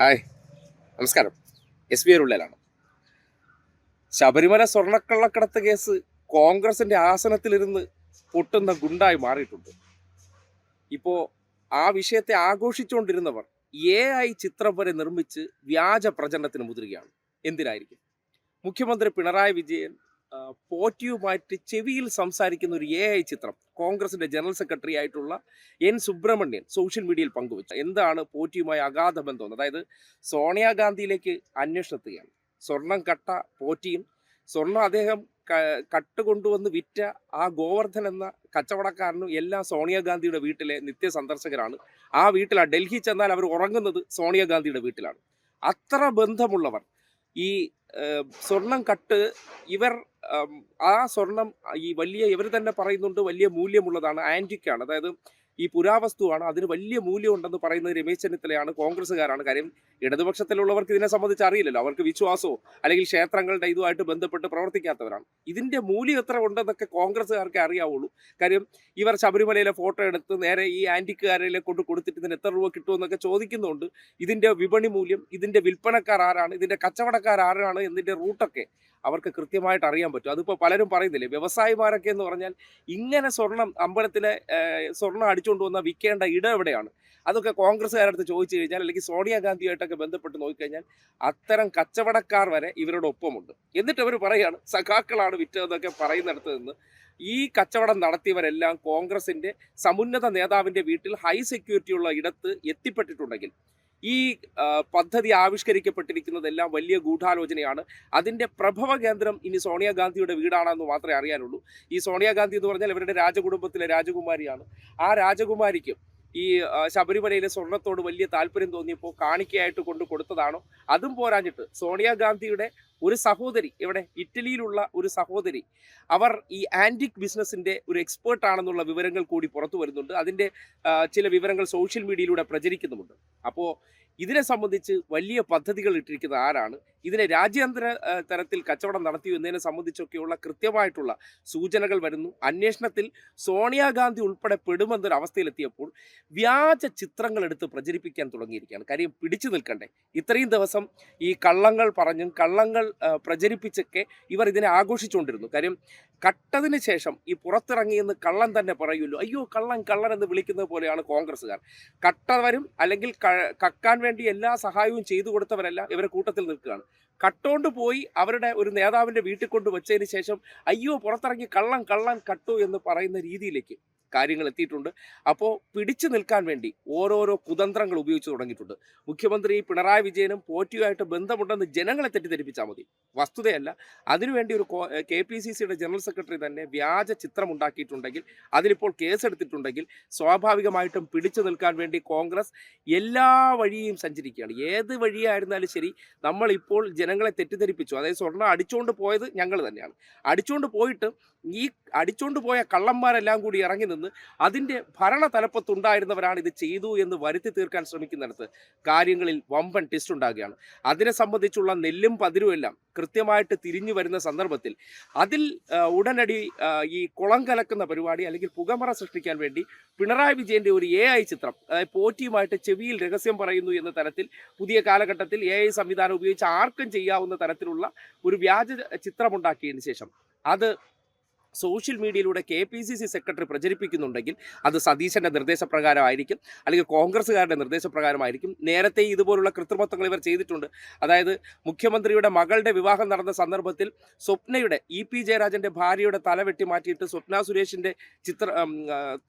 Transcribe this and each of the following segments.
Hi. നമസ്കാരം. S B ഉള്ളിലാണ് Sabarimala സ്വർണക്കള്ളക്കടത്ത് case കോൺഗ്രസിന്റെ ആസനത്തിലിരുന്ന് പൊട്ടുന്ന ഗുണ്ടായി മാറിയിട്ടുണ്ട്. ഇപ്പോൾ ആ വിഷയത്തെ ആഘോഷിച്ചുകൊണ്ടിരുന്നവർ എ ഐ ചിത്രം വരെ നിർമ്മിച്ച് വ്യാജ പ്രചരണത്തിന് മുതിരുകയാണ്. എന്തിനായിരിക്കും? മുഖ്യമന്ത്രി പിണറായി വിജയൻ പോറ്റിയുമായിട്ട് ചെവിയിൽ സംസാരിക്കുന്ന ഒരു എ ഐ ചിത്രം കോൺഗ്രസിന്റെ ജനറൽ സെക്രട്ടറി ആയിട്ടുള്ള എൻ സുബ്രഹ്മണ്യൻ സോഷ്യൽ മീഡിയയിൽ പങ്കുവച്ചു. എന്താണ് പോറ്റിയുമായി അഗാധ ബന്ധം? അതായത് സോണിയാഗാന്ധിയിലേക്ക് അന്വേഷണത്തുകയാണ് സ്വർണം കട്ട പോറ്റിയും സ്വർണം അദ്ദേഹം കട്ട കൊണ്ടുവന്ന് വിറ്റ ആ ഗോവർദ്ധൻ എന്ന കച്ചവടക്കാരനും എല്ലാം സോണിയാഗാന്ധിയുടെ വീട്ടിലെ നിത്യ സന്ദർശകരാണ് ആ വീട്ടിലാണ് ഡൽഹി ചെന്നാൽ അവർ ഉറങ്ങുന്നത് സോണിയാഗാന്ധിയുടെ വീട്ടിലാണ്. അത്ര ബന്ധമുള്ളവർ ഈ സ്വർണം കട്ട് ഇവർ ആ സ്വർണം ഈ വലിയ ഇവർ തന്നെ പറയുന്നുണ്ട് വലിയ മൂല്യമുള്ളതാണ് ആന്റിക്കാണ്. അതായത് ഈ പുരാവസ്തുവാണ് അതിന് വലിയ മൂല്യമുണ്ടെന്ന് പറയുന്നത് രമേശ് ചെന്നിത്തലയാണ് കോൺഗ്രസ്സുകാരാണ്. കാര്യം ഇടതുപക്ഷത്തിലുള്ളവർക്ക് ഇതിനെ സംബന്ധിച്ച് അറിയില്ലല്ലോ. അവർക്ക് വിശ്വാസമോ അല്ലെങ്കിൽ ക്ഷേത്രങ്ങളുടെ ഇതുമായിട്ട് ബന്ധപ്പെട്ട് പ്രവർത്തിക്കാത്തവരാണ്. ഇതിന്റെ മൂല്യം എത്ര ഉണ്ടെന്നൊക്കെ കോൺഗ്രസ്സുകാർക്ക് അറിയാവുള്ളൂ. കാര്യം ഇവർ ശബരിമലയിലെ ഫോട്ടോ എടുത്ത് നേരെ ഈ ആന്റിക്കുകാരെ കൊണ്ട് കൊടുത്തിട്ട് ഇതിന് എത്ര രൂപ കിട്ടുമെന്നൊക്കെ ചോദിക്കുന്നുണ്ട് ഇതിന്റെ വിപണി മൂല്യം ഇതിന്റെ വിൽപ്പനക്കാർ ആരാണ് ഇതിന്റെ കച്ചവടക്കാർ ആരാണ് എന്നതിന്റെ റൂട്ടൊക്കെ അവർക്ക് കൃത്യമായിട്ട് അറിയാൻ പറ്റും. അതിപ്പോൾ പലരും പറയുന്നില്ലേ വ്യവസായിമാരൊക്കെ എന്ന് പറഞ്ഞാൽ ഇങ്ങനെ സ്വർണം അമ്പലത്തിലെ സ്വർണം അടിച്ചുകൊണ്ട് വന്നാൽ വിൽക്കേണ്ട ഇടം എവിടെയാണ്? അതൊക്കെ കോൺഗ്രസ്സുകാരടുത്ത് ചോദിച്ചു കഴിഞ്ഞാൽ അല്ലെങ്കിൽ സോണിയാഗാന്ധിയായിട്ടൊക്കെ ബന്ധപ്പെട്ട് നോക്കിക്കഴിഞ്ഞാൽ അത്തരം കച്ചവടക്കാർ വരെ ഇവരുടെ ഒപ്പമുണ്ട്. എന്നിട്ട് അവർ പറയുകയാണ് സഖാക്കളാണ് വിറ്റതെന്നൊക്കെ പറയുന്നിടത്ത് നിന്ന് ഈ കച്ചവടം നടത്തിയവരെല്ലാം കോൺഗ്രസിന്റെ സമുന്നത നേതാവിന്റെ വീട്ടിൽ ഹൈ സെക്യൂരിറ്റിയുള്ള ഇടത്ത് എത്തിപ്പെട്ടിട്ടുണ്ടെങ്കിൽ ഈ പദ്ധതി ആവിഷ്കരിക്കപ്പെട്ടിരിക്കുന്നതെല്ലാം വലിയ ഗൂഢാലോചനയാണ്. അതിന്റെ പ്രഭവ കേന്ദ്രം ഇനി സോണിയാഗാന്ധിയുടെ വീടാണെന്ന് മാത്രമേ അറിയാനുള്ളൂ. ഈ സോണിയാഗാന്ധി എന്ന് പറഞ്ഞാൽ ഇവരുടെ രാജകുടുംബത്തിലെ രാജകുമാരിയാണ്. ആ രാജകുമാരിക്ക് ഈ ശബരിമലയിലെ സ്വർണത്തോട് വലിയ താല്പര്യം തോന്നിയപ്പോൾ കാണിക്കയായിട്ട് കൊണ്ട് കൊടുത്തതാണോ? അതും പോരാഞ്ഞിട്ട് സോണിയാഗാന്ധിയുടെ ഒരു സഹോദരി ഇവിടെ ഇറ്റലിയിലുള്ള ഒരു സഹോദരി അവർ ഈ ആന്റിക് ബിസിനസിന്റെ ഒരു എക്സ്പേർട്ട് ആണെന്നുള്ള വിവരങ്ങൾ കൂടി പുറത്തു വരുന്നുണ്ട്. അതിന്റെ ചില വിവരങ്ങൾ സോഷ്യൽ മീഡിയയിലൂടെ പ്രചരിക്കുന്നുമുണ്ട്. അപ്പോൾ ഇതിനെ സംബന്ധിച്ച് വലിയ പദ്ധതികൾ ഇട്ടിരിക്കുന്ന ആരാണ്? ഇതിനെ രാജ്യാന്തര തരത്തിൽ കച്ചവടം നടത്തി എന്നതിനെ സംബന്ധിച്ചൊക്കെയുള്ള കൃത്യമായിട്ടുള്ള സൂചനകൾ വരുന്നു. അന്വേഷണത്തിൽ സോണിയാഗാന്ധി ഉൾപ്പെടെ പെടുമെന്നൊരു അവസ്ഥയിലെത്തിയപ്പോൾ വ്യാജ ചിത്രങ്ങൾ എടുത്ത് പ്രചരിപ്പിക്കാൻ തുടങ്ങിയിരിക്കുകയാണ്. കാര്യം പിടിച്ചു നിൽക്കണ്ടേ. ഇത്രയും ദിവസം ഈ കള്ളങ്ങൾ പറഞ്ഞും കള്ളങ്ങൾ പ്രചരിപ്പിച്ചൊക്കെ ഇവർ ഇതിനെ ആഘോഷിച്ചുകൊണ്ടിരുന്നു. കാര്യം കട്ടതിന് ശേഷം ഈ പുറത്തിറങ്ങിയെന്ന് കള്ളൻ തന്നെ പറയുമല്ലോ അയ്യോ കള്ളൻ കള്ളൻ എന്ന് വിളിക്കുന്നത് പോലെയാണ് കോൺഗ്രസ്സുകാർ. കട്ടവരും അല്ലെങ്കിൽ കക്കാൻ വേണ്ടി എല്ലാ സഹായവും ചെയ്തു കൊടുത്തവരെല്ലാം ഇവരെ കൂട്ടത്തിൽ നിൽക്കുകയാണ്. കട്ടോണ്ട് പോയി അവരുടെ ഒരു നേതാവിന്റെ വീട്ടിൽ കൊണ്ട് വെച്ചതിന് ശേഷം അയ്യോ പുറത്തിറങ്ങി കള്ളൻ കള്ളൻ കട്ടു എന്ന് പറയുന്ന രീതിയിലേക്ക് കാര്യങ്ങൾ എത്തിയിട്ടുണ്ട്. അപ്പോൾ പിടിച്ചു നിൽക്കാൻ വേണ്ടി ഓരോരോ കുതന്ത്രങ്ങൾ ഉപയോഗിച്ച് തുടങ്ങിയിട്ടുണ്ട്. മുഖ്യമന്ത്രി പിണറായി വിജയനും പോറ്റിയുമായിട്ട് ബന്ധമുണ്ടെന്ന് ജനങ്ങളെ തെറ്റിദ്ധരിപ്പിച്ചാൽ മതി. വസ്തുതയല്ല. അതിനുവേണ്ടി ഒരു കെ പി സി സിയുടെ ജനറൽ സെക്രട്ടറി തന്നെ വ്യാജ ചിത്രം ഉണ്ടാക്കിയിട്ടുണ്ടെങ്കിൽ അതിലിപ്പോൾ കേസെടുത്തിട്ടുണ്ടെങ്കിൽ സ്വാഭാവികമായിട്ടും പിടിച്ചു നിൽക്കാൻ വേണ്ടി കോൺഗ്രസ് എല്ലാ വഴിയും സഞ്ചരിക്കുകയാണ്. ഏത് വഴിയായിരുന്നാലും ശരി നമ്മളിപ്പോൾ ജനങ്ങളെ തെറ്റിദ്ധരിപ്പിച്ചു. അതായത് സ്വർണം അടിച്ചുകൊണ്ട് പോയത് ഞങ്ങൾ തന്നെയാണ്. അടിച്ചുകൊണ്ട് പോയിട്ട് ഈ അടിച്ചുകൊണ്ട് പോയ കള്ളന്മാരെല്ലാം കൂടി ഇറങ്ങി അതിന്റെ ഭരണ തലപ്പത്തുണ്ടായിരുന്നവരാണ് ഇത് ചെയ്തു എന്ന് വരുത്തി തീർക്കാൻ ശ്രമിക്കുന്നിടത്ത് കാര്യങ്ങളിൽ വമ്പൻ ടെസ്റ്റ് ഉണ്ടാകുകയാണ്. അതിനെ സംബന്ധിച്ചുള്ള നെല്ലും പതിരുമെല്ലാം കൃത്യമായിട്ട് തിരിഞ്ഞു വരുന്ന സന്ദർഭത്തിൽ അതിൽ ഉടനടി ഈ കുളം കലക്കുന്ന പരിപാടി അല്ലെങ്കിൽ പുകമറ സൃഷ്ടിക്കാൻ വേണ്ടി പിണറായി വിജയന്റെ ഒരു എ ഐ ചിത്രം അതായത് പോറ്റിയുമായിട്ട് ചെവിയിൽ രഹസ്യം പറയുന്നു എന്ന തരത്തിൽ പുതിയ കാലഘട്ടത്തിൽ എ ഐ സംവിധാനം ഉപയോഗിച്ച് ആർക്കും ചെയ്യാവുന്ന തരത്തിലുള്ള ഒരു വ്യാജ ചിത്രമുണ്ടാക്കിയതിന് ശേഷം അത് സോഷ്യൽ മീഡിയയിലൂടെ K P C C secretary പ്രചരിപ്പിക്കുന്നുണ്ടെങ്കിൽ അത് സതീശന്റെ നിർദ്ദേശപ്രകാരമായിരിക്കും അല്ലെങ്കിൽ കോൺഗ്രസ്സുകാരുടെ നിർദ്ദേശപ്രകാരമായിരിക്കും. നേരത്തെ ഇതുപോലുള്ള കൃത്രിമത്വങ്ങൾ ഇവർ ചെയ്തിട്ടുണ്ട്. അതായത് മുഖ്യമന്ത്രിയുടെ മകളുടെ വിവാഹം നടന്ന സന്ദർഭത്തിൽ സ്വപ്നയുടെ ഇ പി ജയരാജന്റെ ഭാര്യയുടെ തല വെട്ടി മാറ്റിയിട്ട് സ്വപ്ന സുരേഷിന്റെ ചിത്ര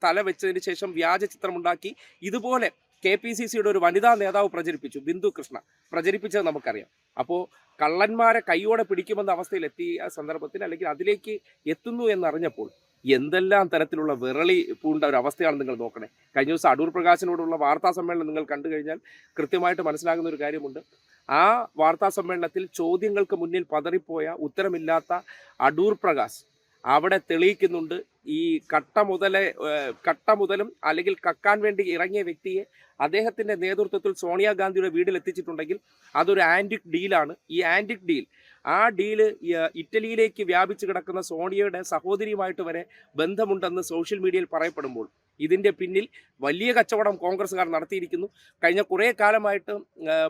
തല വെച്ചതിന് ശേഷം വ്യാജ ചിത്രമുണ്ടാക്കി. ഇതുപോലെ കെ പി സി സിയുടെ ഒരു വനിതാ നേതാവ് പ്രചരിപ്പിച്ചു ബിന്ദു കൃഷ്ണ. പ്രചരിപ്പിച്ചത് നമുക്കറിയാം. അപ്പോൾ കള്ളന്മാരെ കൈയോടെ പിടിക്കുമെന്ന അവസ്ഥയിൽ എത്തിയ സന്ദർഭത്തിൽ അല്ലെങ്കിൽ അതിലേക്ക് എത്തുന്നു എന്നറിഞ്ഞപ്പോൾ എന്തെല്ലാം തരത്തിലുള്ള വിറളി പൂണ്ട ഒരു അവസ്ഥയാണ് നിങ്ങൾ നോക്കണേ. കഴിഞ്ഞ ദിവസം അടൂർ പ്രകാശിനോടുള്ള വാർത്താ സമ്മേളനം നിങ്ങൾ കണ്ടു കഴിഞ്ഞാൽ കൃത്യമായിട്ട് മനസ്സിലാകുന്ന ഒരു കാര്യമുണ്ട്. ആ വാർത്താ സമ്മേളനത്തിൽ ചോദ്യങ്ങൾക്ക് മുന്നിൽ പതറിപ്പോയ ഉത്തരമില്ലാത്ത അടൂർ പ്രകാശ് അവിടെ തെളിയിക്കുന്നുണ്ട്. ഈ കട്ട മുതലെ കട്ട മുതലും അല്ലെങ്കിൽ കക്കാൻ വേണ്ടി ഇറങ്ങിയ വ്യക്തിയെ അദ്ദേഹത്തിന്റെ നേതൃത്വത്തിൽ സോണിയാഗാന്ധിയുടെ വീട്ടിൽ എത്തിച്ചിട്ടുണ്ടെങ്കിൽ അതൊരു ആന്റിക് ഡീലാണ്. ഈ ആന്റിക് ഡീൽ ആ ഡീൽ ഇറ്റലിയിലേക്ക് വ്യാപിച്ചു കിടക്കുന്ന സോണിയയുടെ സഹോദരിയുമായിട്ട് വരെ ബന്ധമുണ്ടെന്ന് സോഷ്യൽ മീഡിയയിൽ പറയപ്പെടുമ്പോൾ ഇതിന്റെ പിന്നിൽ വലിയ കച്ചവടം കോൺഗ്രസ്സുകാർ നടത്തിയിരിക്കുന്നു. കഴിഞ്ഞ കുറേ കാലമായിട്ട്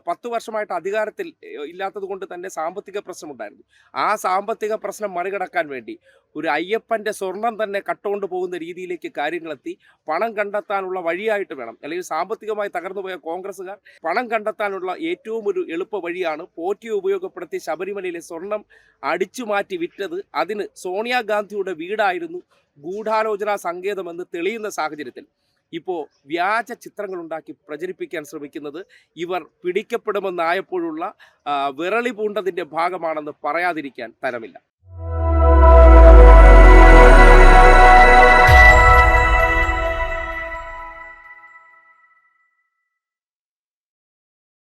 പത്ത് വർഷമായിട്ട് അധികാരത്തിൽ ഇല്ലാത്തത് കൊണ്ട് തന്നെ സാമ്പത്തിക പ്രശ്നമുണ്ടായിരുന്നു. ആ സാമ്പത്തിക പ്രശ്നം മറികടക്കാൻ വേണ്ടി ഒരു അയ്യപ്പന്റെ സ്വർണം തന്നെ കട്ടുകൊണ്ട് പോകുന്ന രീതിയിലേക്ക് കാര്യങ്ങളെത്തി. പണം കണ്ടെത്താനുള്ള വഴിയായിട്ട് വേണം. അല്ലെങ്കിൽ സാമ്പത്തികമായി തകർന്നുപോയ കോൺഗ്രസ്സുകാർ പണം കണ്ടെത്താനുള്ള ഏറ്റവും ഒരു എളുപ്പ വഴിയാണ് പോറ്റിയെ ഉപയോഗപ്പെടുത്തി ശബരിമലയിലെ സ്വർണം അടിച്ചു മാറ്റി വിറ്റത്. അതിന് സോണിയാഗാന്ധിയുടെ വീടായിരുന്നു ഗൂഢാലോചനാ സങ്കേതമെന്ന് തെളിയുന്ന സാഹചര്യത്തിൽ. ഇപ്പോൾ വ്യാജ ചിത്രങ്ങൾ ഉണ്ടാക്കി പ്രചരിപ്പിക്കാൻ ശ്രമിക്കുന്നത് ഇവർ പിടിക്കപ്പെടുമെന്നായപ്പോഴുള്ള വിറളി പൂണ്ടതിന്റെ ഭാഗമാണെന്ന് പറയാതിരിക്കാൻ തരമില്ല.